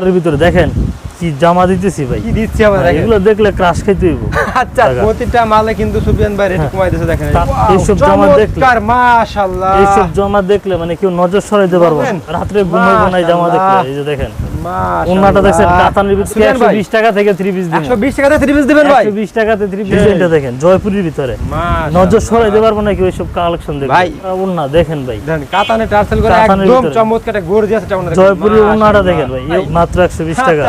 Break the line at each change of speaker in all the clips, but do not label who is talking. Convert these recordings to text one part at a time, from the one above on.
এর ভিতরে দেখেন কি জামা দিতেছি ভাই।
কি দিচ্ছি আমরা
এগুলো দেখলে ক্রাশ খাইতে হইব।
আচ্ছা প্রতিটা মালে কিন্তু সুফিয়ান ভাই রেট
হ্যাঁ।
কমাই দিয়েছে দেখেন।
এইসব জামা দেখলে-
আর মাশাআল্লাহ।
এইসব জামা দেখলে মানে কেউ নজর সরাইতে পারবে? রাত্রে ঘুমাইবো না জামা দেখলে। এই যে দেখেন। ওন্নাটা দেখছেন কাতানের ভিতরে
সুফিয়ান
একশো
ভাই
বিশ টাকা থেকে থ্রি পিস দিন
120 টাকাতে থ্রি পিস দিবেন ভাই।
একশো বিশ টাকাতে থ্রি পিস এটা দেখেন জয়পুরের ভিতরে। নজর সরাইতে পারব না কেউ এইসব কালেকশন দেখে
ভাই।
ওন্না দেখেন ভাই।
দেখেন কাতানে টার্সেল করে একদম চমৎকার একটা গর্জিয়াস একটা ওন্না
জয়পুরের ওন্নাটা দেখেন ভাই মাত্র একশো বিশ টাকা।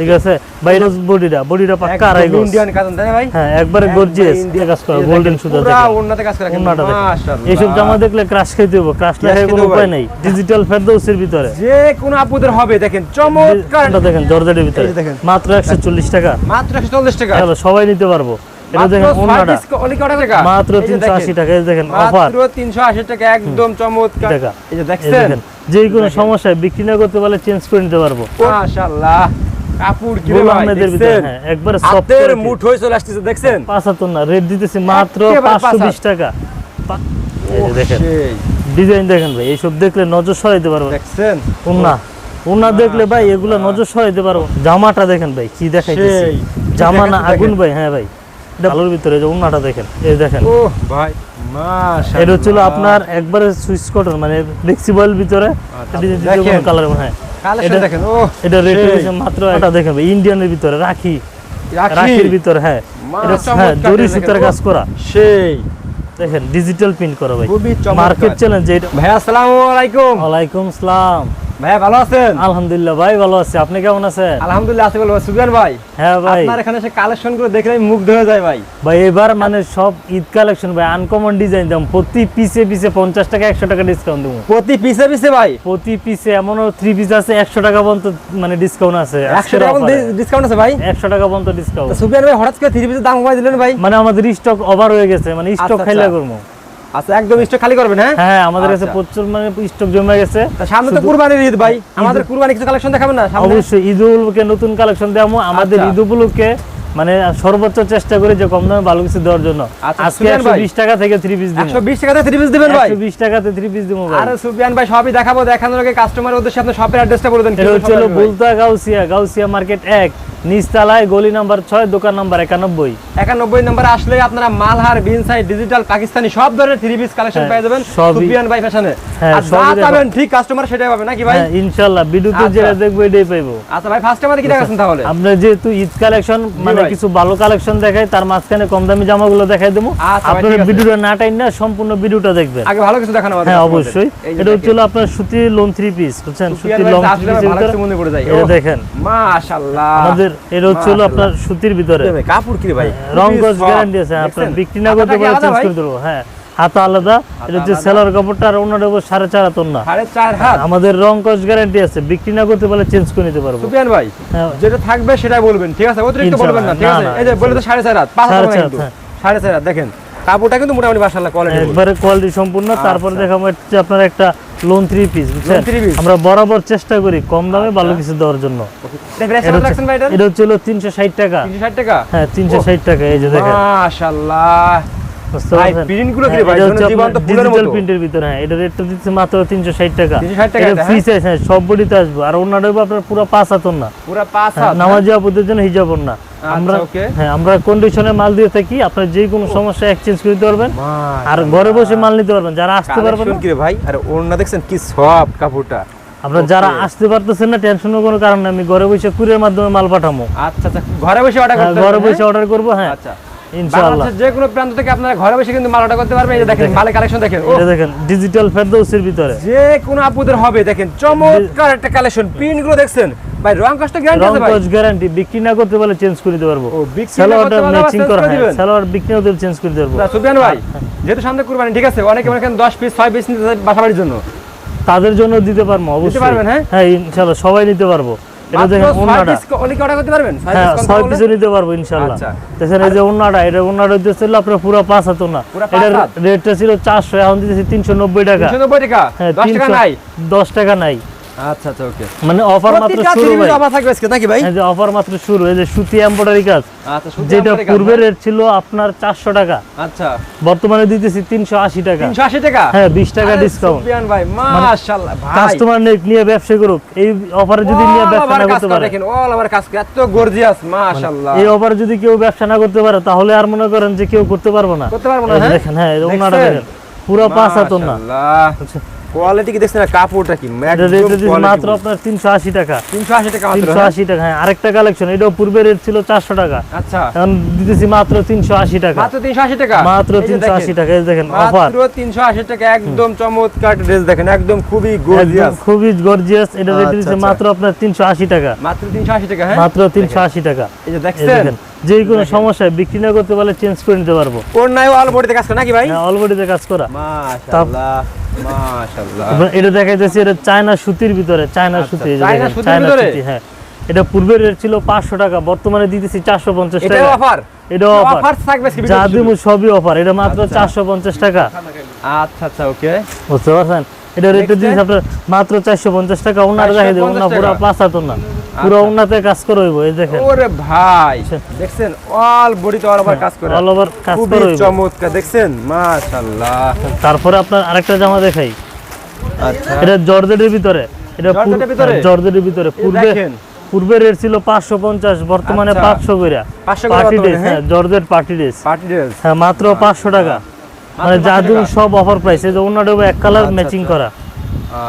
ঠিক আছে? বাইরে বডিটা বডিটা পাক্কা আড়াই গজ।
ইন্ডিয়ান কাতান তাই ভাই?
হ্যাঁ একবারে গর্জিয়াস। কাজ করা গোল্ডেন
দেখেন,
সুতা
পুরা
দেখেন।
ওন্নাতে কাজ করা
ওন্নাটা দেখেন। এইসব জামা দেখলে ক্রাশ খাইতে হব ক্রাশ
Crush
কোনো উপায়। নেই। ডিজিটাল ফেরদৌসের ভিতরে।
যে কোনো আপুদের হবে দেখেন চমৎকার
এটা দেখেন জর্জেটের ভিতরে।
দেখেন।
মাত্র একশো চল্লিশ টাকা।
মাত্র 140 টাকা।
তাহলে সবাই নিতে পারব। এটা দেখেন
ছয়
ওন্নাটা
piece অলি কটা টাকা?
মাত্র টাকা এই দেখেন অফার
মাত্র 380 টাকা একদম চমৎকার। এই যে
দেখেন যে কোনো সমস্যায় বিক্রি না করতে পারলে চেঞ্জ করে নিতে পারব।
মাশাআল্লাহ। কাপড় কি দেখছেন?
হ্যাঁ
চলে দেখছেন?
না রেট দিতেছি মাত্র। টাকা। দেখেন ডিজাইন দেখেন ভাই এইসব দেখলে নজর সরাইতে পারব।
দেখছেন?
উন্না উন্না দেখলে ভাই এগুলো নজর সরাইতে পারব। জামাটা দেখেন ভাই কি দেখাইতেছি। জামা না আগুন ভাই হ্যাঁ ভাই। এটা ভালোর ভিতরে যে উন্নাটা দেখেন এই দেখেন।
ও ভাই মাশাআল্লাহ।
এটা হচ্ছিল আপনার একবারে সুইচ কটন মানে ফ্লেক্সিবল ভিতরে।
আচ্ছা, দেখেন।
কালার হ্যাঁ। এটা-
দেখেন ও
এটা রেট মাত্র এটা দেখেন ভাই ইন্ডিয়ানের ভিতরে রাখি।
রাখি?
রাখির ভিতরে হ্যাঁ। এটা হ্যাঁ জরি সুতার কাজ করা।
সেই।
দেখেন ডিজিটাল প্রিন্ট করা ভাই। মার্কেট চ্যালেঞ্জ এটা
ভাই আসসালামু আলাইকুম।
ওয়ালাইকুম সালাম
ভাই ভালো আছেন?
আলহামদুলিল্লাহ ভাই ভালো আছি। আপনি কেমন আছেন?
আলহামদুলিল্লাহ আছি বলব সুবিয়ান ভাই
হ্যাঁ ভাই।
আপনার এখানে এসে কালেকশন করে দেখলে মুগ্ধ হয়ে যায় ভাই।
ভাই এবার মানে সব ঈদ কালেকশন ভাই আনকমন ডিজাইন দাম প্রতি পিসে পিসে পঞ্চাশ টাকা একশো টাকা ডিসকাউন্ট দেবো।
প্রতি পিসে পিসে ভাই?
প্রতি পিসে এমনও থ্রি পিস আছে একশো টাকা পর্যন্ত মানে ডিসকাউন্ট আছে।
একশো টাকা ডিসকাউন্ট আছে ভাই?
একশো টাকা পর্যন্ত ডিসকাউন্ট
সুবিয়ান ভাই হঠাৎ করে থ্রি পিসের দাম কমাই দিলেন ভাই?
মানে আমাদের স্টক ওভার হয়ে গেছে মানে স্টক
আচ্ছা,
খাইলা
আচ্ছা।
করব।
আচ্ছা একদম স্টক খালি করবেন হ্যাঁ?
হ্যাঁ আমাদের কাছে
আচ্ছা।
প্রচুর মানে স্টক জমে গেছে।
সামনে তো কুরবানির ঈদ ভাই। আমাদের কুরবানি কিছু কালেকশন দেখাবেন না
অবশ্যই ঈদ উপলক্ষে নতুন কালেকশন দেবো আমাদের
আচ্ছা।
ঈদ উপলক্ষে মানে সর্বোচ্চ চেষ্টা করি যে কম দামে ভালো কিছু দেওয়ার জন্য।
আচ্ছা,
আজকে টাকা থেকে পিস দিব।
থ্রি পিস দিবেন ভাই?
বিশ টাকাতে থ্রি পিস দিব ভাই।
আরে সুবিয়ান ভাই সবই দেখাবো দেখানোর আগে কাস্টমারের উদ্দেশ্যে আপনি শপের অ্যাড্রেসটা বলে দেন
এটা হলো বুলতা গাউসিয়া গাউসিয়া মার্কেট এক। নিচতলায় গলি নাম্বার ছয় দোকান নাম্বার একানব্বই।
একানব্বই নম্বর আসলে আপনারা মালহার বিনসাই ডিজিটাল পাকিস্তানি সব ধরনের থ্রি পিস কালেকশন পেয়ে যাবেন সুবিয়ান ভাই ফ্যাশনে
হ্যাঁ,
আর যা পাবেন ঠিক কাস্টমার সেটাই পাবে নাকি ভাই?
হ্যাঁ ইনশাল্লাহ ভিডিওতে
আচ্ছা।
যেটা দেখব এটাই পাইবো।
আচ্ছা ভাই ফার্স্ট আমাদের কি দেখাচ্ছেন তাহলে?
আমরা যেহেতু ঈদ কালেকশন মানে কিছু ভালো কালেকশন দেখাই তার মাঝখানে কম দামি জামাগুলো দেখাই দেবো।
আচ্ছা
আপনারা ভিডিওটা না টাইম না সম্পূর্ণ ভিডিওটা দেখবেন।
আগে ভালো কিছু দেখানো
হ্যাঁ অবশ্যই। এটা হচ্ছে হলো আপনার সুতির লোন থ্রি পিস বুঝছেন?
সুফিয়ান
সুতির লং থ্রি
যায়
এটা দেখেন।
মাশাআল্লাহ।
আমাদের এটা হচ্ছে হলো আপনার সুতির ভিতরে।
কাপড় কি ভাই?
রং গজ গ্যারান্টি আছে আপনার বিক্রি না করতে
হাতাটা আলাদা
চেঞ্জ করে দেবো হ্যাঁ হাতা আলাদা এটা হচ্ছে সেলার কাপড়টা আর ওনার উপর সাড়ে চার হাত না
হাত?
আমাদের রং কস গ্যারান্টি আছে বিক্রি না করতে পারলে চেঞ্জ করে নিতে পারব।
ভাই
হ্যাঁ।
যেটা থাকবে সেটাই বলবেন ঠিক আছে? অতিরিক্ত বলবেন না ঠিক আছে? এই যে বলে তো সাড়ে চার হাত পাঁচ
সাড়ে
হবে
হাত,
সাড়ে চার হাত দেখেন। কাপড়টা কিন্তু মোটামুটি মাশাআল্লাহ কোয়ালিটি
একবারে কোয়ালিটি সম্পূর্ণ তারপরে
দেখা
দেখাবো হচ্ছে আপনার একটা লোন থ্রি পিস বুঝছেন। আমরা বরাবর চেষ্টা করি কম দামে ভালো কিছু দেওয়ার জন্য। এটা হচ্ছে-
এটা
এটা হচ্ছে হলো তিনশো ষাট টাকা।
360 টাকা?
হ্যাঁ তিনশো ষাট টাকা এই যে দেখেন।
মাশাআল্লাহ। ভাই,
পারছেন?
কি
হ্যাঁ,
ভাই? জীবন্ত ফুলের মতো।
ভিতরে, হ্যাঁ, এটা রেটটা দিচ্ছে মাত্র 360 টাকা।
360 টাকা
এটা
এটা,
হ্যাঁ, সব বডিতে আসবে। আর ওড়নাটা হবে আপনার পুরো পাঁচ হাতর না।
পুরো পাঁচ হাত
নামাজি আপুদের জন্য হিজাব ওড়না। আমরা
আচ্ছা,
হ্যাঁ, আমরা কন্ডিশনে মাল দিয়ে থাকি। আপনার যে কোনো সমস্যা এক্সচেঞ্জ করে দিতে পারবেন। আর ঘরে বসে মাল নিতে পারবেন। যারা আসতে পারবেন
কি রে ভাই? আর ওড়না দেখছেন কি সফট কাপড়টা।
আপনার যারা আসতে পারতেছেন না টেনশনের কোনো কারণ নেই। আমি ঘরে বসে কুরিয়ার মাধ্যমে মাল পাঠাবো
আচ্ছা আচ্ছা ঘরে বসে অর্ডার
ঘরে বসে অর্ডার করব হ্যাঁ।
আচ্ছা।
ইনশাআল্লাহ।
যে কোনো প্রান্ত থেকে আপনারা ঘরে বসে কিন্তু মাল অর্ডার করতে পারবেন। এই দেখেন
দেখেন।
মালের কালেকশন দেখেন।
এটা দেখেন ডিজিটাল ফেরদৌসের ভিতরে।
যে কোনো আপুদের হবে দেখেন চমৎকার একটা কালেকশন প্রিন্টগুলো দেখছেন? ভাই রং কষ্ট গ্যারান্টি আছে ভাই।
কস গ্যারান্টি বিক্রি না করতে পারলে চেঞ্জ করে দিতে পারব।
ও, বিক্রি না
সালোয়ারটা
করতে পারলে আবার
ম্যাচিং করা
করে
হ্যাঁ। সালোয়ার বিক্রি হতে চেঞ্জ করে দিতে পারব।
সুবিয়ান ভাই যেহেতু সামনে কুরবানি ঠিক আছে? অনেকে পিস পিস নিতে বাসাবাড়ির জন্য।
তাদের জন্য দিতে পারব অবশ্যই।
হ্যাঁ?
হ্যাঁ ইনশাআল্লাহ সবাই নিতে পারব। এটা দেখেন ওন্নাটা
পিস অনেকে করতে পারবেন?
হ্যাঁ ছয়
বলে?
নিতে পারব ইনশাআল্লাহ।
আচ্ছা।
দেখেন এই যে ওন্নাটা এটা ওন্নাটা হচ্ছে ছিল আপনার পুরো পাঁচ হাত না? রেটটা ছিল চারশো এখন দিতেছি তিনশো নব্বই টাকা।
390 টাকা?
হ্যাঁ
10 টাকা নাই?
দশ টাকা নাই।
আচ্ছা আচ্ছা ওকে
মানে অফার মাত্র শুরু ভাই।
অফার থাকবে আজকে নাকি ভাই?
এই যে অফার মাত্র শুরু এই যে সুতি এমব্রয়ডারি কাজ।
আচ্ছা
যেটা
আমাদের কাজ
পূর্বে
না?
রেট ছিল আপনার চারশো টাকা।
আচ্ছা।
বর্তমানে দিতেছি টাকা।
380 টাকা?
হ্যাঁ বিশ টাকা
আরে
ডিসকাউন্ট
সুফিয়ান ভাই মাশাআল্লাহ ভাই।
কাস্টমার নিয়ে ব্যবসা করুক। এই অফারে যদি নিয়ে ব্যবসা না করতে পারে।
দেখেন অল ওভার কাজ এত গর্জিয়াস মাশাআল্লাহ
এই অফারে যদি কেউ ব্যবসা না করতে পারে তাহলে আর মনে করেন যে কেউ করতে পারব না।
করতে পারব না হ্যাঁ?
দেখেন হ্যাঁ ওনাটা দেখেন। পুরো পাঁচ হাতন না
কোয়ালিটি কি দেখছেন? কাপড়টা কি?
এটা মাত্র আপনার তিনশো আশি টাকা।
380 টাকা মাত্র
তিনশো
হ্যাঁ?
আশি টাকা হ্যাঁ আরেকটা কালেকশন এটাও পূর্বে রেট ছিল চারশো টাকা।
আচ্ছা।
এখন দিতেছি মাত্র তিনশো আশি টাকা।
মাত্র 380 টাকা?
মাত্র
এই যে
তিনশো
দেখেন,
আশি টাকা এই দেখেন অফার
মাত্র 380 টাকা একদম চমৎকার ড্রেস দেখেন একদম খুবই গর্জিয়াস
খুবই গর্জিয়াস এটা রেট
আচ্ছা,
দিচ্ছে
আচ্ছা।
মাত্র আপনার তিনশো আশি টাকা।
মাত্র 380 টাকা হ্যাঁ?
মাত্র তিনশো আশি টাকা।
এই যে দেখছেন?
যে কোনো সমস্যায় বিক্রি না করতে পারলে চেঞ্জ করে নিতে পারব।
কোন নাই অল বডিতে কাজ করে নাকি ভাই?
হ্যাঁ অলরেডিতে কাজ করা।
মাশাআল্লাহ মাশাআল্লাহ।
এটা দেখাইতেছি এটা চায়না সুতির ভিতরে চায়না
আচ্ছা,
সুতি
চায়না সুতির ভিতরে?
হ্যাঁ। এটা পূর্বের রেট ছিল পাঁচশো টাকা বর্তমানে দিতেছি চারশো পঞ্চাশ
এটাও
টাকা।
অফার
এটা অফার
থাকবে
যা দিমু সবই অফার এটা মাত্র
আচ্ছা।
চারশো পঞ্চাশ টাকা।
আচ্ছা আচ্ছা ওকে
বুঝতে পারছেন? এটা রেট দিচ্ছি আপনার মাত্র চারশো পঞ্চাশ টাকা ওনার দেখে দেবো
450
ওনা পুরো
টাকা।
পাঁচ হাত না। পুরো
আচ্ছা।
কাজ করে হইব এই দেখেন।
ওরে ভাই দেখছেন অল ওভার কাজ করে।
অল ওভার কাজ করে
চমৎকার দেখছেন? মাশাআল্লাহ।
তারপরে আপনার আরেকটা জামা দেখাই।
আচ্ছা।
এটা জর্জেটের ভিতরে। এটা
জর্জেটের ভিতরে?
হ্যাঁ, পূর্বে পূর্বে রেট ছিল পাঁচশো পঞ্চাশ বর্তমানে
আচ্ছা।
পাঁচশো করে
500 করে
পার্টি
বর্তমানে,
ড্রেস হ্যাঁ georgette party dress.
Party dress.
হ্যাঁ মাত্র পাঁচশো টাকা। মানে
500
সব অফার প্রাইস এই যে অন্যটা এক কালার
আচ্ছা,
ম্যাচিং
আচ্ছা।
করা।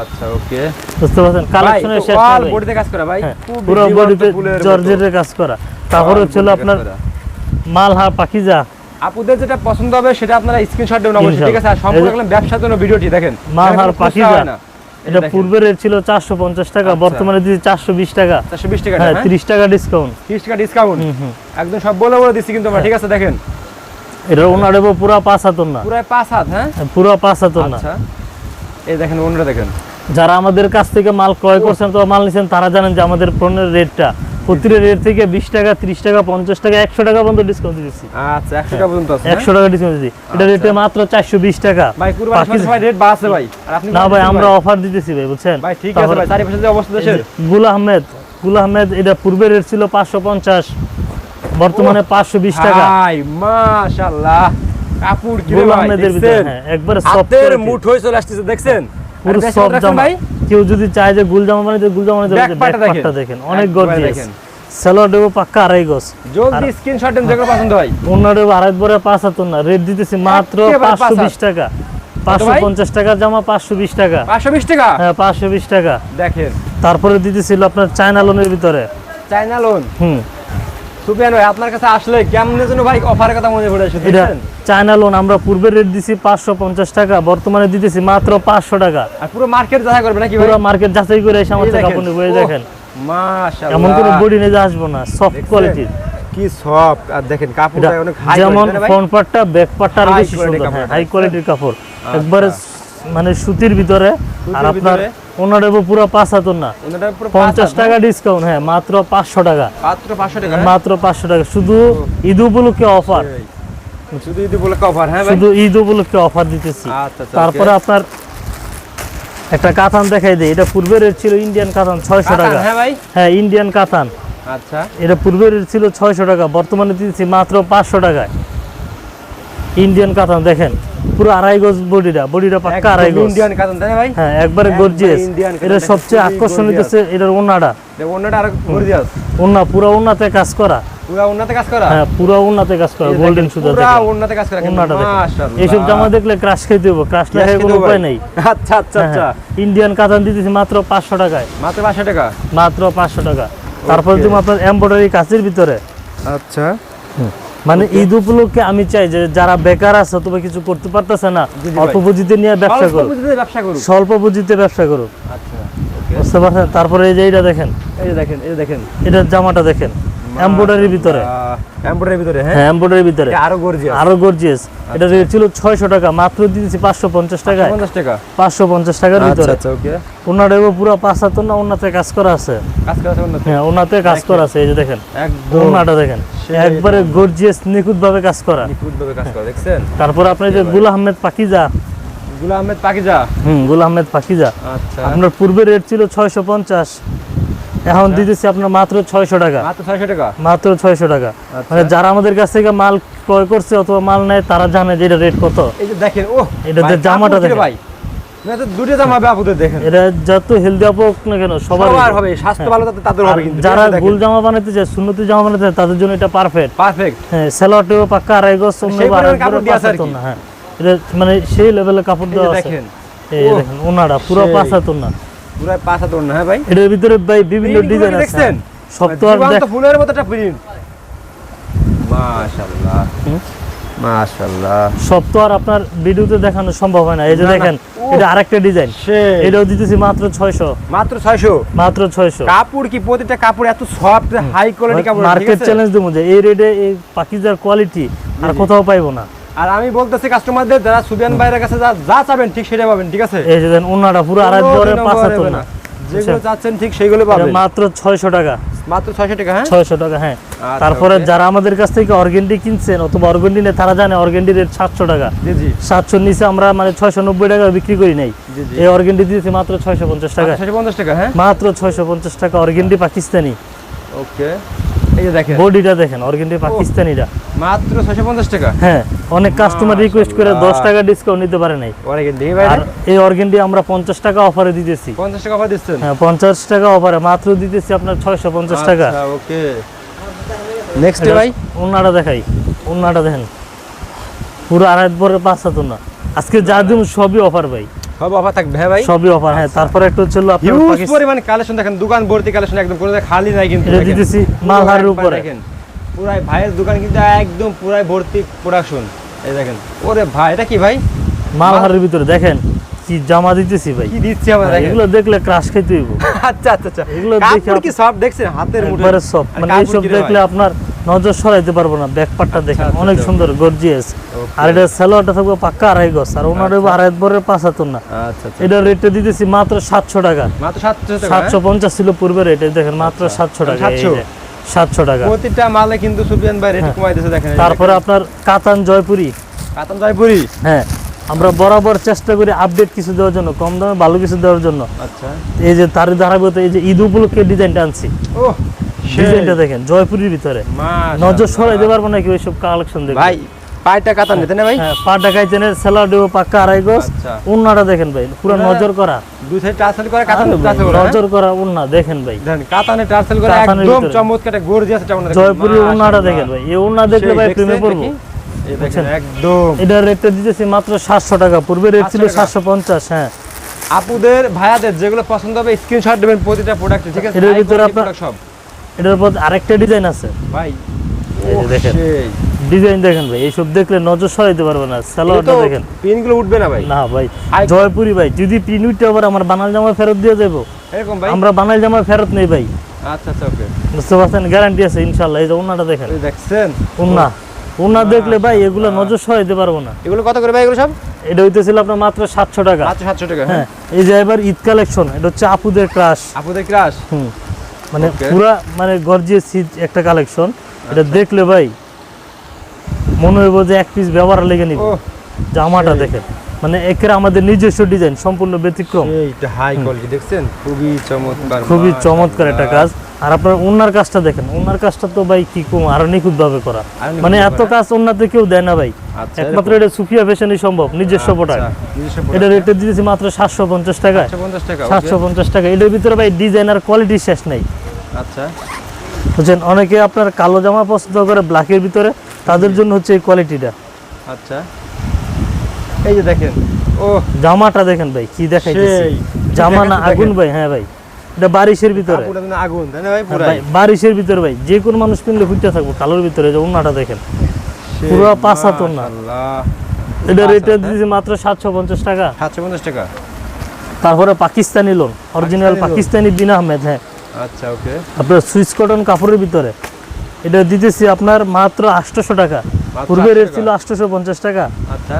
আচ্ছা ওকে।
বুঝতে পারছেন? কালেকশনের শেষ
অল বডিতে কাজ করে ভাই?
হ্যাঁ, পুরো বডিতে জর্জেটের কাজ করা। তারপরে হচ্ছিল আপনার মালহা পাখিজা।
আপুদের যেটা পছন্দ হবে সেটা আপনারা স্ক্রিনশট দেবেন অবশ্যই ঠিক আছে? আর সম্পূর্ণ ব্যবসার জন্য ভিডিওটি দেখেন।
মালহার।
হয়। এই
এটা পূর্বে রেট ছিল চারশো পঞ্চাশ টাকা
আচ্ছা।
বর্তমানে দিচ্ছি চারশো বিশ টাকা।
420 টাকা
হ্যাঁ
হ্যাঁ?
ত্রিশ টাকা ডিসকাউন্ট
30 টাকা ডিসকাউন্ট একদম সব বলে বলে দিচ্ছি কিন্তু আমরা ঠিক আছে? দেখেন।
এটা ওনার পুরা পাঁচ হাতন না
পুরো পাঁচ হাত হ্যাঁ?
পুরো পাঁচ হাতন না
আচ্ছা। এই দেখেন অন্যটা দেখেন।
যারা আমাদের কাছ থেকে মাল ক্রয় করছেন তো মাল নিছেন তারা জানেন যে আমাদের পণ্যের রেটটা প্রতিটা রেট থেকে বিশ টাকা ত্রিশ টাকা পঞ্চাশ টাকা একশো টাকা পর্যন্ত ডিসকাউন্ট দিচ্ছি
আচ্ছা 100 টাকা পর্যন্ত?
একশো টাকা ডিসকাউন্ট দিচ্ছি এটা
আচ্ছা।
রেটে মাত্র চারশো বিশ টাকা।
ভাই কুরবানি
পাখি-
সময় রেট বাড়ছে ভাই।
না ভাই আমরা অফার দিতেছি ভাই বুঝছেন?
ভাই ঠিক আছে ভাই চারিপাশে যে অবস্থা দেশের।
গুল আহমেদ গুল আহমেদ এটা পূর্বে রেট ছিল পাঁচশো পঞ্চাশ বর্তমানে পাঁচশো বিশ টাকা।
ভাই মাশাআল্লাহ। কাপড় কি
হ্যাঁ একবারে সফট
হাতের মুঠোয় চলে আসতেছে দেখছেন?
পুরো
আর বেশ
সব
রাখছেন
জামা কেউ যদি চায় যে গুল জামা বানাইতে গুল জামা বানাইতে
Back দেখেন।
অনেক গর্জিয়াস সেলোয়ার দেবো পাক্কা আড়াই গজ।
জলদি স্ক্রিনশট দেন যেগুলো পছন্দ হয়।
অন্যটা আড়াই বরে পাঁচ হাত না রেট দিতেছি মাত্র পাঁচশো বিশ টাকা। পাঁচশো পঞ্চাশ টাকার জামা পাঁচশো বিশ টাকা।
520 টাকা?
হ্যাঁ পাঁচশো বিশ টাকা।
দেখেন।
তারপরে দিতেছিল আপনার চায়না লোনের ভিতরে।
চাইনা লোন
হুম।
সুপিয়ান ভাই আপনার কাছে আসলে কেমনে যেন ভাই অফারের কথা মনে পড়ে আসে
এটা চায়না লোন আমরা পূর্বের রেট দিছি পাঁচশো পঞ্চাশ টাকা বর্তমানে দিতেছি মাত্র পাঁচশো টাকা।
আর পুরো মার্কেট দেখা করবে নাকি
পুরো মার্কেট যাচাই করে এসে। কাপড় দেখেন।
মাশাআল্লাহ।
এমন কোনো বডি নিয়ে আসব না সফট কোয়ালিটির
কি সফট আর দেখেন কাপড়টা অনেক হাই
যেমন ফ্রন্ট পার্টটা ব্যাক পার্টটা
আরও
বেশি সুন্দর হাই। কোয়ালিটির কাপড় একবারে মানে সুতির ভিতরে আর আপনার? ওনার পুরো পাঁচ হাতর না পঞ্চাশ টাকা ডিসকাউন্ট হ্যাঁ মাত্র পাঁচশো টাকা।
মাত্র 500 টাকা?
মাত্র পাঁচশো টাকা। শুধু ঈদ উপলক্ষে অফার
শুধু যদি বলে কভার হ্যাঁ ভাই?
শুধু ঈদ উপলক্ষে অফার দিতেছি।
আচ্ছা আচ্ছা
তারপরে আপনার একটা কাতান দেখাই দেয় এটা পূর্বের রেট ছিল ইন্ডিয়ান কাতান ছয়শো টাকা।
হ্যাঁ ভাই?
হ্যাঁ ইন্ডিয়ান কাতান
আচ্ছা।
এটা পূর্বের রেট ছিল ছয়শো টাকা। বর্তমানে দিতেছি মাত্র পাঁচশো টাকায়। ইন্ডিয়ান কাতান দেখেন। পুরো আড়াই গজ বডিটা বডিটা পাক্কা আড়াই গজ।
ইন্ডিয়ান কাতান তাই ভাই?
হ্যাঁ একবারে গর্জিয়াস। এটা সবচেয়ে
খুবই
আকর্ষণ
gorgeous।
হচ্ছে এটার
দেখ অন্যটা আরও গর্জিয়াস।
ওনা পুরো ওনাতে কাজ করা।
পুরো উন্নতে কাজ করা?
হ্যাঁ পুরো ওনাতে কাজ করা গোল্ডেন সুতা
পুরা উন্নতে কাজ করা মাশাআল্লাহ।
এইসব জামা দেখলে ক্রাশ খাইতে হবে ক্রাশ না কোনো উপায় নেই।
আচ্ছা আচ্ছা
হ্যাঁ,
আচ্ছা
হ্যাঁ। ইন্ডিয়ান কাতান দিতেছি মাত্র পাঁচশো টাকায়।
মাত্র 500 টাকা?
মাত্র পাঁচশো টাকা। তারপরে তুমি আপনার এমব্রয়ডারি কাজের ভিতরে।
আচ্ছা।
মানে ঈদ উপলক্ষে আমি চাই যে যারা বেকার আছে অথবা কিছু করতে পারতেছে না অল্প পুঁজিতে নিয়ে ব্যবসা
করো
স্বল্প পুঁজিতে ব্যবসা করো
আচ্ছা
বুঝতে পারছেন? তারপরে এই যে এটা দেখেন।
এই যে দেখেন এই দেখেন।
এটার জামাটা দেখেন। এমব্রয়ডারির ভিতরে।
এমব্রয়ডারির ভিতরে হ্যাঁ?
এমব্রয়ডারির ভিতরে।
আরও গর্জিয়াস
আরও গর্জিয়াস এটা রেট ছিল ছয়শো টাকা মাত্র দিতেছি পাঁচশো পঞ্চাশ টাকায়।
50 টাকা?
পাঁচশো পঞ্চাশ টাকার
আচ্ছা
ভিতরে।
আচ্ছা ওকে
ওনার পুরো পাঁচ হাত না ওনাতে কাজ করা আছে।
কাজ করা আছে
হ্যাঁ ওনাতে কাজ করা আছে এই যে দেখেন।
একদম
ওনাটা দেখেন। একবারে গর্জিয়াস নিখুঁত ভাবে কাজ করা।
নিখুঁত ভাবে কাজ করা দেখছেন?
তারপর আপনি যে গুল আহমেদ পাকিজা।
গুলাম আহমেদ পাকিজা?
হুম গুল আহমেদ পাকিজা।
আচ্ছা।
আপনার পূর্বে রেট ছিল ছয়শো পঞ্চাশ। এখন দিতেছি আপনার মাত্র ছয়শো টাকা।
মাত্র ছয়শো টাকা?
মাত্র ছয়শো টাকা।
আচ্ছা।
মানে যারা আমাদের কাছ থেকে মাল ক্রয় করছে অথবা মাল নেয় তারা জানে যে এটা রেট কত।
এই যে দেখেন ও
এটা যে জামাটা দেখেন।
ভাই। দুটো জামা আপুদের দেখেন।
এটা যত হেলদি আপক না কেন সবার
সবার হবে। স্বাস্থ্য ভালো তাদের হবে কিন্তু
যারা গুল জামা বানাতে চায় সুন্নতি জামা বানাতে চায় তাদের জন্য এটা পারফেক্ট
পারফেক্ট
হ্যাঁ সেলোয়ারটিও পাক্কা আড়াই গজ অন্য না হ্যাঁ। এটা মানে সেই লেভেলের কাপড় দেওয়া আছে।
দেখেন।
এই দেখেন ওনারা পুরো
সেই।
পাঁচ না।
পুরো পাঁচ হাত ওড়না, হ্যাঁ ভাই?
এটার ভিতরে ভাই বিভিন্ন ডিজাইন আছে
দেখছেন?
সব তো আর দেখ
ফুলের মতো একটা প্রিন্ট মাশাআল্লাহ। মাশাআল্লাহ।
সব তো আর আপনার ভিডিওতে দেখানো সম্ভব হয় না। এই যে। দেখেন এটা আরেকটা ডিজাইন এটাও দিতেছি মাত্র ছয়শো।
মাত্র 600
মাত্র ছয়শো।
কাপড় কি প্রতিটা কাপড় এত সফট হাই কোয়ালিটি কাপড়
মার্কেট চ্যালেঞ্জ দেবো যে এই রেটে এই পাকিজার কোয়ালিটি আর কোথাও পাইবো না।
আর আমি বলতেছি কাস্টমারদের যারা সুবিয়ান ভাইয়ের কাছে যা যা চাবেন ঠিক সেটা পাবেন ঠিক আছে?
এই যে দেন ওনাটা পুরো আড়াই
দিনও
পাঁচ হাত না।
যেগুলো চাচ্ছেন ঠিক সেগুলো পাবেন।
মাত্র ছয়শো টাকা।
মাত্র 600 টাকা হ্যাঁ?
ছয়শো টাকা হ্যাঁ।
আচ্ছা,
তারপরে যারা আমাদের কাছ থেকে অর্গেন্ডি কিনছেন অথবা অর্গেন্ডি নেই তারা জানে অর্গেন্ডি রেট সাতশো টাকা।
জি জি।
সাতশোর নিচে আমরা মানে ছয়শো নব্বই টাকা বিক্রি করি নাই। এই অর্গেন্ডি দিয়েছি মাত্র ছয়শো পঞ্চাশ টাকা।
650 টাকা হ্যাঁ?
মাত্র ছয়শো পঞ্চাশ টাকা অর্গেন্ডি পাকিস্তানি।
ওকে। এই যে দেখেন।
বডিটা দেখেন অর্গেন্ডি পাকিস্তানিটা।
মাত্র 650 টাকা?
হ্যাঁ অনেক কাস্টমার রিকোয়েস্ট করে দশ
মাশাআল্লাহ।
টাকা ডিসকাউন্ট নিতে পারে নাই।
ভাই?
আর এই আমরা পঞ্চাশ টাকা অফারে দিতেছি।
50 টাকা অফার দিচ্ছেন?
হ্যাঁ পঞ্চাশ টাকা অফারে মাত্র দিতেছি আপনার ছয়শো পঞ্চাশ টাকা।
আচ্ছা ওকে নেক্সট ভাই?
ওনাটা দেখাই ওনাটা দেখেন। পুরো আড়াই পরে পাঁচ হাত না আজকে যা দিন সবই অফার ভাই।
সব অফার থাকবে হ্যাঁ ভাই?
সবই অফার হ্যাঁ তারপরে একটা হলো আপনার
হিউজ পরিমাণ কালেকশন দেখেন দোকান ভর্তি কালেকশন একদম কোনো খালি নাই কিন্তু
দিতেছি মালহারের উপরে।
দেখেন। পুরাই ভাইয়ের দোকান কিন্তু একদম পুরাই ভর্তি প্রোডাকশন এই দেখেন। ওরে ভাই এটা কি ভাই?
মালহারের ভিতরে দেখেন কি জামা দিতেছি ভাই।
কি দিচ্ছি আমরা
এগুলো দেখলে ক্রাশ খাইতে হইব।
আচ্ছা আচ্ছা আচ্ছা।
এগুলো দেখে
কি সব দেখছেন? হাতের মুঠে
একবারে সব মানে
কি রে
দেখলে আপনার নজর সরাইতে পারব না ব্যাক পার্টটা দেখেন।
আচ্ছা,
অনেক
আচ্ছা।
সুন্দর গর্জিয়াস আর এটা সালোয়ারটা থাকবে পাক্কা আড়াই গজ আর ওনার আড়াই পরের পাঁচ হাতুর না।
আচ্ছা আচ্ছা
এটার রেটটা দিতেছি মাত্র সাতশো টাকা।
মাত্র 700 টাকা
সাতশো পঞ্চাশ ছিল পূর্বে রেটে দেখেন মাত্র
আচ্ছা।
সাতশো টাকা
700
সাতশো টাকা?
প্রতিটা মালে কিন্তু সুফিয়ান ভাই রেট
হ্যাঁ।
কমাই দিয়েছে দেখেন
তারপরে আপনার কাতান জয়পুরি।
কাতান জয়পুরি?
হ্যাঁ আমরা বরাবর চেষ্টা করি আপডেট কিছু দেওয়ার জন্য কম দামে ভালো কিছু দেওয়ার জন্য।
আচ্ছা।
এই যে তার ধারাবাহিকতা এই যে ঈদ উপলক্ষে ডিজাইনটা আনছি।
ও
ডিজাইনটা দেখেন জয়পুরির ভিতরে। নজর সরাইতে পারব নাকি ওইসব কালেকশন দেখে
ভাই পায়টা কাতান নিতে না ভাই?
হ্যাঁ পা ঢাকাই সেলার দেবো পাক্কা আড়াই গজ।
আচ্ছা।
উন্নাটা দেখেন ভাই পুরো নজর করা।
দুই সাইড টার্সেল করে কাতান
আরে ভাই,
টার্সেল করে হ্যাঁ?
নজর করা উন্না দেখেন ভাই।
দেখেন কাতানে টার্সেল করে একদম চমৎকার একটা গর্জিয়াস একটা ওনার
জয়পুরি উন্নাটা দেখেন ভাই। এই উন্না দেখলে ভাই প্রেমে পড়ব।
এই দেখেন একদম।
এটার রেটটা দিতেছি মাত্র সাতশো টাকা পূর্বে রেট ছিল
700 টাকা।
সাতশো পঞ্চাশ হ্যাঁ।
আপুদের ভাইয়াদের যেগুলো পছন্দ হবে স্ক্রিনশট দেবেন প্রতিটা প্রোডাক্টে ঠিক আছে?
এটার
High
ভিতরে আপনার-
সব।
এটার পর আরেকটা ডিজাইন আছে।
ভাই
দেখেন। ডিজাইন দেখেন ভাই এইসব দেখলে নজর সরাইতে পারবে না সালোয়ারটা দেখেন।
পিনগুলো উঠবে না ভাই।
না ভাই জয়পুরি ভাই যদি পিনুইটা আবার আমার বানাল জামা ফেরত দিয়ে দেবো
এরকম ভাই?
আমরা বানাল জামা ফেরত নেই ভাই।
আচ্ছা আচ্ছা ওকে
বুঝতে পারছেন? গ্যারান্টি আছে এই যে দেখেন।
দেখছেন?
উন্না দেখলে ভাই এগুলো নজর সরাইতে পারব না।
এগুলো কত করে ভাই এগুলো সব?
এটা হইতেছিল আপনার মাত্র সাতশো টাকা।
মাত্র সাতশো টাকা
হ্যাঁ।
হ্যাঁ
এই যে এবার ঈদ কালেকশন এটা হচ্ছে আপুদের ক্রাশ
আপুদের ক্রাশ
হুম। মানে. পুরা মানে গর্জিয়াস একটা কালেকশন এটা
আচ্ছা।
দেখলে ভাই মনে হইব যে এক পিস ব্যবহার লেগে নিব। জামাটা। দেখেন। মানে একের আমাদের নিজস্ব ডিজাইন সম্পূর্ণ ব্যতিক্রম।
এইটা হাই কোয়ালিটি দেখছেন? খুবই চমৎকার
খুবই চমৎকার একটা কাজ। আর আপনার ওনার কাজটা দেখেন ওনার কাজটা তো ভাই কি কম আরও নিখুঁত ভাবে করা মানে এত কাজ ওনাতে কেউ দেয় না ভাই।
আচ্ছা,
একমাত্র এটা সুফিয়া ফ্যাশনই সম্ভব নিজস্ব প্রোডাক্ট
আচ্ছা,
এটা
product।
রেটে দিয়েছি মাত্র সাতশো পঞ্চাশ
750 টাকা
সাতশো। পঞ্চাশ টাকা। এটার ভিতরে ভাই ডিজাইন আর কোয়ালিটি শেষ নাই।
আচ্ছা।
বুঝছেন? অনেকে আপনার কালো জামা পছন্দ করে ব্ল্যাকের ভিতরে। তাদের জন্য হচ্ছে এই কোয়ালিটিটা
আচ্ছা। এই যে দেখেন ও
জামাটা দেখেন ভাই কি দেখাইতেছি। জামা না আগুন ভাই হ্যাঁ ভাই এটা বারিশের ভিতরে।
আগুন ভাই?
হ্যাঁ ভাই, বারিশের ভিতরে ভাই যে কোনো মানুষ কিনলে ফুটতে থাকব কালোর ভিতরে যে ওনাটা দেখেন। পুরো পাঁচ হাতের না। এটা
পাঁচ
রেটে
হাত, হ্যাঁ?
দিয়েছি মাত্র সাতশো পঞ্চাশ টাকা।
750 টাকা?
তারপরে পাকিস্তানি লোন অরিজিনাল?
পাকিস্তানি
বিন আহমেদ হ্যাঁ।
আচ্ছা ওকে
আপনার সুইচ কটন কাপড়ের ভিতরে। এটা দিতেছি আপনার মাত্র আটশোশো টাকা। পূর্বে রেট ছিল আটশোশো পঞ্চাশ টাকা।
আচ্ছা।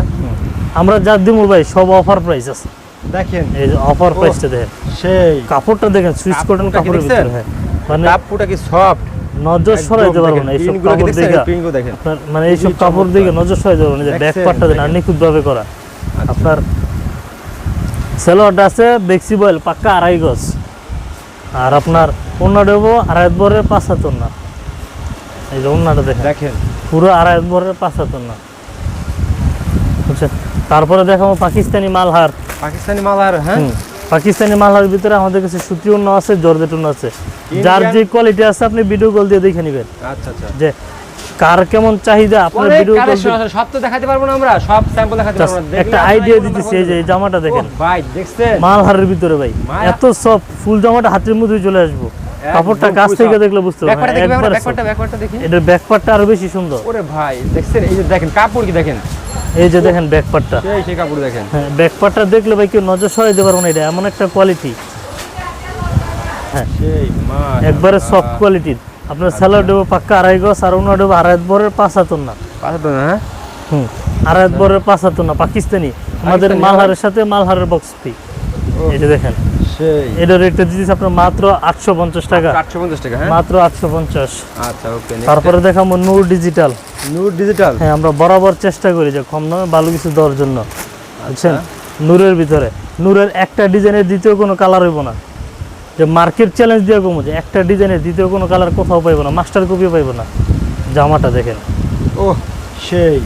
আমরা যা দিব ভাই সব অফার প্রাইস আছে।
দেখেন।
এই যে অফার প্রাইসটা দেখেন।
সেই।
কাপড়টা দেখেন সুইচ কটন কাপড়ের ভিতরে হ্যাঁ। মানে
কাপড়টা কি সফট
নজর সরাইতে পারব না এইসব কাপড় দেখে আপনার মানে এইসব কাপড় দেখে নজর সরাইতে পারব না যে ব্যাক পার্টটা দেন আর
দেখেন।
নিখুঁত ভাবে করা।
আচ্ছা।
আপনার সেলোয়ারটা আছে ফ্লেক্সিবল পাক্কা আড়াই গজ। আর আপনার অন্য দেবো আড়াই বরের পাঁচ হাতর না এই যে অন্যটা দেখেন।
দেখেন।
পুরো আড়াই বরের পাঁচ হাতর না। বুঝছেন? তারপরে দেখাবো পাকিস্তানি মালহার।
পাকিস্তানি মালার হ্যাঁ?
পাকিস্তানি মালহার ভিতরে আমাদের কাছে সুতি অন্য আছে জর্জেট অন্য আছে। যার যে কোয়ালিটি আছে আপনি ভিডিও কল দিয়ে দেখে নেবেন।
আচ্ছা আচ্ছা।
যে কার কেমন চাহিদা আপনার ভিডিও কল
সব তো দেখাতে পারব না আমরা সব স্যাম্পল দেখাতে পারব না।
একটা আইডিয়া দিতেছি এই যে জামাটা দেখেন।
ভাই দেখছেন?
মালহারের ভিতরে ভাই। এত সব ফুল জামাটা হাতের মধ্যে চলে আসব। কাপড়টা কাছ থেকে দেখলে বুঝতে
দেখি ব্যাকপার্টটা
আরও বেশি সুন্দর।
ওরে ভাই দেখছেন? এই যে দেখেন কাপড় কি দেখেন?
এই যে দেখেন ব্যাকপার্টটা
সেই সেই কাপড় দেখেন।
হ্যাঁ ব্যাকপার্টটা দেখলে ভাই কেউ নজর সরাইতে পারব না এটা এমন একটা কোয়ালিটি
সেই
একবারে সফট কোয়ালিটির আপনার স্যালাড দেবো পাক্কা আড়াই গজ আর অন্য দেবো আড়াই বরের পাঁচ না।
পাঁচ হ্যাঁ?
হুম আড়াই বরের পাঁচ না পাকিস্তানি। আমাদের
পাকিস্তানি,
মালহারের সাথে মালহারের বক্স ফি। এই যে দেখেন।
সেই
এটার রেটটা দিতেছে আপনার মাত্র আটশো পঞ্চাশ টাকা।
আটশো পঞ্চাশ টাকা হ্যাঁ?
মাত্র
আচ্ছা ওকে
তারপরে দেখাবো নূর ডিজিটাল
নূর ডিজিটাল
হ্যাঁ আমরা বরাবর চেষ্টা করি যে কম দামে ভালো কিছু দেওয়ার জন্য। বুঝছেন? নূরের ভিতরে। নূরের একটা ডিজাইনের দ্বিতীয় কোনো কালার হইব না। যে মার্কেট চ্যালেঞ্জ দিয়ে কমো যে একটা ডিজাইনের দ্বিতীয় কোনো কালার কোথাও পাইবো না মাস্টার কপি পাইবো না। জামাটা দেখেন।
ও সেই।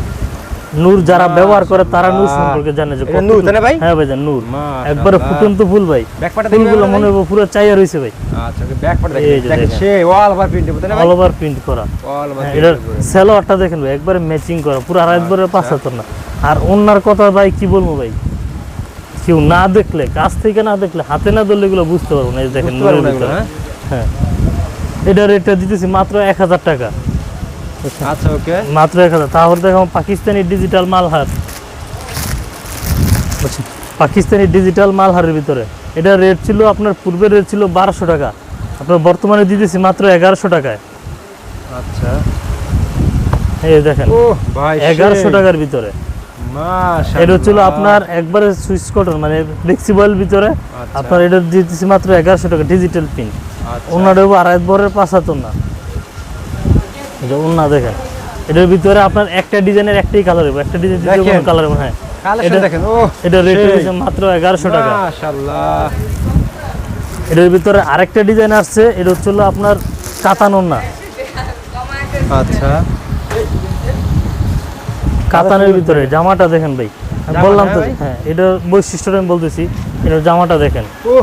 নূর যারা ব্যবহার করে তারা নূর সম্পর্কে জানে যে
নূর, তাই ভাই?
হ্যাঁ ভাই জান নূর। একবারে ফুটন্ত ফুল ভাই।
ব্যাকপার্টটা দেখি
ফুলগুলো মনে হবে পুরো চাইয়া রয়েছে ভাই।
আচ্ছা ওকে ব্যাকপার্ট দেখেন। দেখেন। সেই ওভার প্রিন্ট তাই না ভাই?
অল ওভার প্রিন্ট করা।
অল ওভার
এটার সেলোয়ারটা দেখেন ভাই একবারে ম্যাচিং করা। পুরো আর বরের পাঁচ হাতর না। আর অন্যার কথা ভাই কি বলব ভাই? কেউ না দেখলে কাছ থেকে না দেখলে হাতে না ধরলে এগুলো বুঝতে পারব না। এই দেখেন।
হ্যাঁ।
হ্যাঁ। এটা রেটটা দিতেছি মাত্র এক হাজার টাকা।
আচ্ছা। ওকে
মাত্র এক হাজার। তাহলে দেখো পাকিস্তানি ডিজিটাল মালহার। বুঝছেন? পাকিস্তানি ডিজিটাল মালহারের ভিতরে। এটা রেট ছিল আপনার পূর্বের রেট ছিল বারোশো টাকা। আপনার বর্তমানে দিতেছি মাত্র এগারোশো টাকায়।
আচ্ছা।
এই দেখেন
ও ভাই
এগারোশো টাকার ভিতরে। এটা হচ্ছিল আপনার একবারে সুইচ কটন মানে ফ্লেক্সিবল ভিতরে।
আচ্ছা।
আপনার এটা দিতেছি মাত্র এগারোশো টাকা ডিজিটাল পিন
আচ্ছা।
ওনার আড়াই বরের পাঁচ হাতর না। ওনা দেখেন। এটার ভিতরে আপনার একটা ডিজাইনের একটাই কালার হবে একটা ডিজাইন দ্বিতীয় কোনো কালার হবে হ্যাঁ এটা-
দেখেন ও
এটা রেট। মাত্র টাকা।
মাশাআল্লাহ।
এটার ভিতরে আরেকটা ডিজাইন আসছে এটা হচ্ছিল আপনার কাতানোর না
আচ্ছা।
কাতানের ভিতরে জামাটা দেখেন ভাই। বললাম তো
হ্যাঁ?
হ্যাঁ এটার বৈশিষ্ট্যটা আমি বলতেছি এটার জামাটা দেখেন।
ও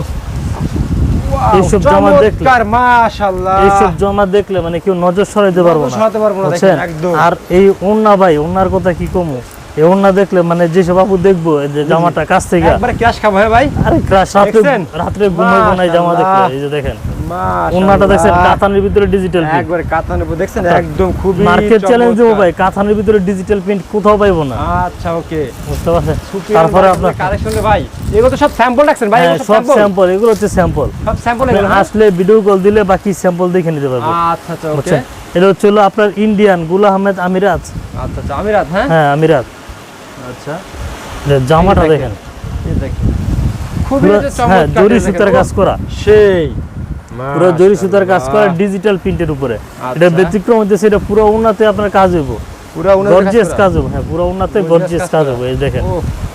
এইসব জমা দেখলে-
মাশাআল্লাহ।
এইসব জমা দেখলে মানে কেউ নজর সরাইতে পারব না।
সরাতে পারব না দেখেন একদম।
আর এই ওন্না ভাই ওন্নার কথা কি কমু? এই ওন্না দেখলে মানে যেসব আপু দেখব যে জামাটা কাছ থেকে
একবার ক্যাশ খাব ভাই।
আরে ক্যাশ রাত্রে
রাতে
রাত্রে ঘুমাইবো না জামা দেখলে। এই যে দেখেন।
মাশাআল্লাহ।
দেখছেন কাতানের ভিতরে ডিজিটাল প্রিন্ট
কাতানের উপর দেখছেন?
আচ্ছা।
একদম খুবই
মার্কেট চ্যালেঞ্জ দেবো ভাই কাতানের ভিতরে ডিজিটাল প্রিন্ট কোথাও পাইবো না।
আচ্ছা ওকে।
বুঝতে পারছেন? তারপরে আপনার
কালেকশন ভাই এগুলো তো সব স্যাম্পল রাখছেন ভাই
হ্যাঁ, সব
স্যাম্পল
স্যাম্পল এগুলো হচ্ছে স্যাম্পল
সব স্যাম্পল
আসলে ভিডিও কল দিলে বাকি স্যাম্পল দেখে নিতে পারব।
আচ্ছা আচ্ছা ওকে।
এটা হচ্ছে আপনার ইন্ডিয়ান গুল আহমেদ আমিরাত
আচ্ছা আচ্ছা আমিরাত হ্যাঁ?
হ্যাঁ আমিরাত।
আচ্ছা।
জামাটা দেখেন
খুবই
হ্যাঁ
দেখেন,
সুতার কাজ করা।
সেই।
পুরো জরি সুতার কাজ করা ডিজিটাল প্রিন্টের উপরে।
আচ্ছা।
এটা ব্যতিক্রম হচ্ছে এটা পুরো উন্নতে আপনার কাজ হইব।
পুরো
গর্জিয়াস কাজ হবে হ্যাঁ পুরো উন্নতে গর্জিয়াস
কাজ
কাজ হবে এই দেখেন।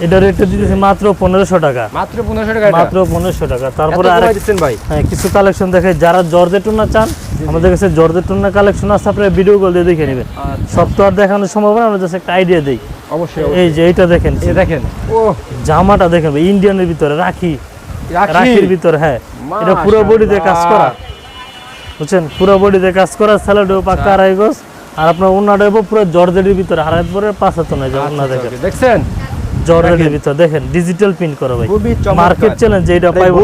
এটা রেটটা দিতেছে মাত্র পনেরোশো টাকা।
মাত্র পনেরোশো টাকা
মাত্র পনেরোশো টাকা। তারপরে আর
ভাই।
হ্যাঁ কিছু কালেকশন দেখে যারা জর্জেট টুনা চান আমাদের কাছে জর্জেট টুনা কালেকশন আছে আপনারা ভিডিও কল দিয়ে দেখে নেবেন।
আচ্ছা,
সব তো আর দেখানো সম্ভব না আমরা জাস্ট একটা আইডিয়া দিই।
অবশ্যই
এই যে এইটা দেখেন।
দেখেন। ও
জামাটা দেখেন ইন্ডিয়ানের ভিতরে রাখি। রাখির ভিতর হ্যাঁ। এটা পুরো বডিতে কাজ করা। বুঝছেন? পুরো বডিতে কাজ করা স্যালাডও পাক্কা আড়াই গজ আর আপনার উন্নাটা পুরো জর্জেটের ভিতরে। আড়াই পরে পাঁচ হাত নয়
আচ্ছা,
উন্না দেখেন
দেখছেন?
জর্জেটের ভিতরে দেখেন ডিজিটাল প্রিন্ট করা ভাই। মার্কেট চ্যালেঞ্জ যেটা পাইবো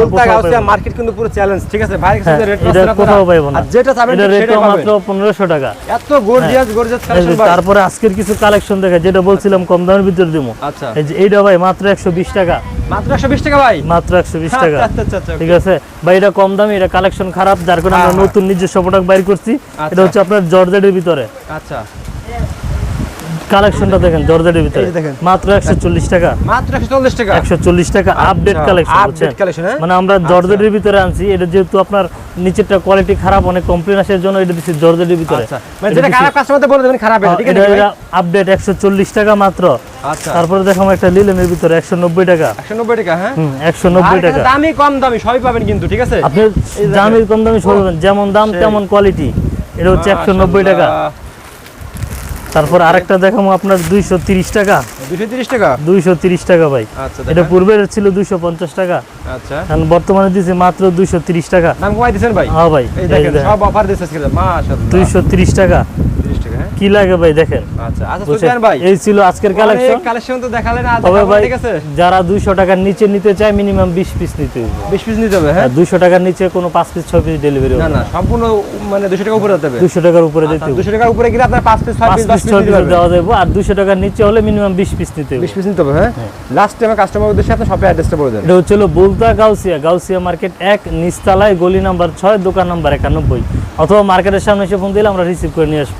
না।
মার্কেট কিন্তু পুরো চ্যালেঞ্জ ঠিক আছে? ভাই
হ্যাঁ,
রেট
এটা কোথাও পাইবো না।
যেটা চাবেন
এটা রেট মাত্র
পাবেন।
পনেরোশো টাকা।
এত গর্জিয়াস গর্জিয়াস কালেকশন ভাই।
তারপরে আজকের কিছু কালেকশন দেখে যেটা বলছিলাম কম দামের ভিতরে দিব
আচ্ছা।
এই যে এইটা ভাই মাত্র একশো বিশ টাকা।
মাত্র 120 টাকা ভাই?
মাত্র একশো বিশ টাকা।
আচ্ছা আচ্ছা আচ্ছা
ঠিক আছে? ভাই এটা কম দামি এটা কালেকশন খারাপ যার কারণে আমরা
হ্যাঁ, হ্যাঁ।
নতুন নিজস্ব প্রোডাক্ট বাইর করছি।
আচ্ছা।
এটা হচ্ছে আপনার জর্জেটের ভিতরে।
আচ্ছা।
কালেকশনটা দেখেন জর্জেটের ভিতরে। মাত্র একশো চল্লিশ টাকা।
মাত্র একশো চল্লিশ টাকা।
একশো চল্লিশ টাকা আপডেট
আচ্ছা,
কালেকশন
হ্যাঁ?
মানে আমরা জর্জেটের ভিতরে আনছি এটা যেহেতু আপনার নিচেরটা কোয়ালিটি খারাপ অনেক কমপ্লেন আসার জন্য এটা দিচ্ছি জর্জেটের ভিতরে।
আচ্ছা। মানে যেটা খারাপ কাস্টমারদের বলে দেবেন খারাপ এটা, ঠিক আছে?
আপডেট একশো চল্লিশ টাকা মাত্র।
আচ্ছা।
তারপরে দেখাম একটা লিলেনের ভিতরে একশো নব্বই টাকা।
একশো নব্বই টাকা হ্যাঁ?
হুম একশো নব্বই
আর
টাকা।
দামি কম দামি সবই পাবেন কিন্তু ঠিক আছে?
আপনি। দামের কম দামি সরবেন যেমন দাম তেমন কোয়ালিটি এটা হচ্ছে একশো নব্বই টাকা। তারপর আরেকটা দেখাবো আপনার দুইশো তিরিশ টাকা।
দুইশো তিরিশ টাকা?
দুইশো তিরিশ টাকা ভাই।
আচ্ছা
এটা
পূর্বে
পূর্বের ছিল দুইশো পঞ্চাশ টাকা।
আচ্ছা।
এখন বর্তমানে দিচ্ছে মাত্র দুইশো তিরিশ টাকা।
দাম কমাই দিচ্ছেন ভাই?
হ্যাঁ ভাই
সব অফার দিচ্ছে মাশাআল্লাহ।
দুইশো তিরিশ টাকা। কি লাগে ভাই দেখেন।
আচ্ছা আচ্ছা? ভাই।
এই ছিল আজকের কালেকশন
কালেকশন তো দেখালেন আজ ঠিক আছে?
যারা দুইশো টাকার নিচে নিতে চায় মিনিমাম বিশ পিস নিতে হবে।
পিস নিতে হবে হ্যাঁ?
টাকার নিচে কোনো পাঁচ পিস ছয় পিস ডেলিভারি
না
হবে
না সম্পূর্ণ মানে দুশো টাকা উপরে হবে
টাকার উপরে দিতে হবে।
দুশো টাকার উপরে গেলে আপনার পিস পিস দশ
পিস দেওয়া যাবে আর দুইশো টাকার নিচে হলে মিনিমাম বিশ পিস নিতে হবে।
বিশ পিস নিতে হবে হ্যাঁ? লাস্ট টাইমে কাস্টমার উদ্দেশ্যে আপনার শপে অ্যাড্রেসটা বলে দেন।
এটা হচ্ছিল বুলতা গাউসিয়া গাউসিয়া মার্কেট এক নিচতলায় গলি নাম্বার ছয় দোকান নাম্বার একানব্বই। অথবা মার্কেটের সামনে এসে ফোন দিলে আমরা রিসিভ করে নিয়ে আসব।